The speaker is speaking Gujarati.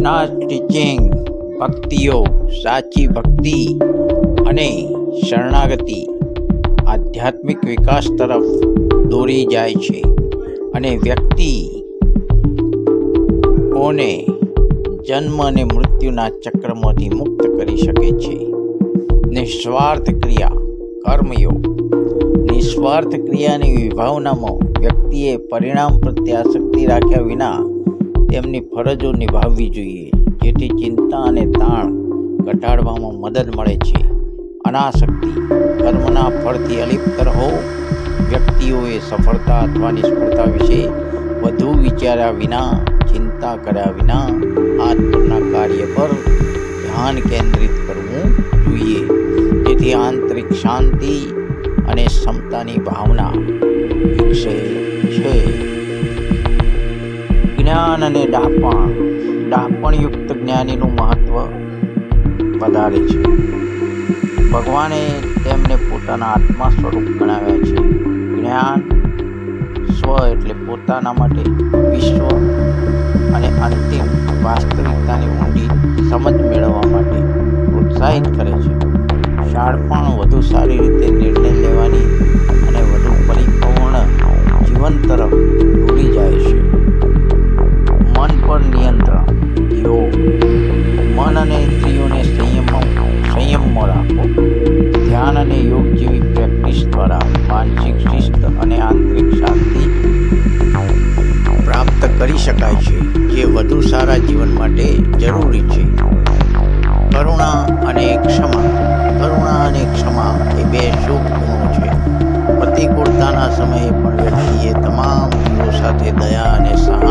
કૃષ્ણા ટીચિંગ ભક્તિઓ, સાચી ભક્તિ અને શરણાગતિ આધ્યાત્મિક વિકાસ તરફ દોરી જાય છે અને વ્યક્તિ ઓને જન્મ અને મૃત્યુના ચક્રમાંથી મુક્ત કરી શકે છે. નિસ્વાર્થ ક્રિયા, કર્મયોગ. નિસ્વાર્થ ક્રિયાની વિભાવનામાં વ્યક્તિએ પરિણામ પ્રત્યે આસક્તિ રાખ્યા વિના તેમની ફરજો નિભાવવી જોઈએ, જેથી ચિંતા અને તાણ ઘટાડવામાં મદદ મળે છે. અનાસક્તિ કર્મના ફળથી અલિપ્ત રહો. વ્યક્તિઓએ સફળતા અથવા નિષ્ફળતા વિશે વધુ વિચાર્યા વિના, ચિંતા કર્યા વિના પરના કાર્ય પર ધ્યાન કેન્દ્રિત કરવું જોઈએ. જેથી આંતરિક શાંતિ અને ક્ષમતાની ભાવના વિકસે છે. અને ડાપણ. ડાપણયુક્ત જ્ઞાનીનું મહત્વ વધારે છે. ભગવાને તેમને પોતાના આત્મા સ્વરૂપ ગણાવ્યા છે. જ્ઞાન સ્વ એટલે પોતાના માટે વિશ્વ અને અંતિમ વાસ્તવિકતાની ઊંડી સમજ મેળવવા માટે પ્રોત્સાહિત કરે છે. શાળપણ વધુ સારી રીતે નિર્ણય અને યોગ જેવી પ્રેક્ટિસ દ્વારા માનસિક શિસ્ત અને આંતરિક શાંતિ પ્રાપ્ત કરી શકાય છે, જે વધુ સારા જીવન માટે જરૂરી છે. કરુણા અને ક્ષમા. કરુણા અને ક્ષમા એ બે શુભ ગુણો છે. પ્રતિકૂળતાના સમયે પણ વ્યક્તિએ તમામ જીવો સાથે દયા અને સહાનુભૂતિ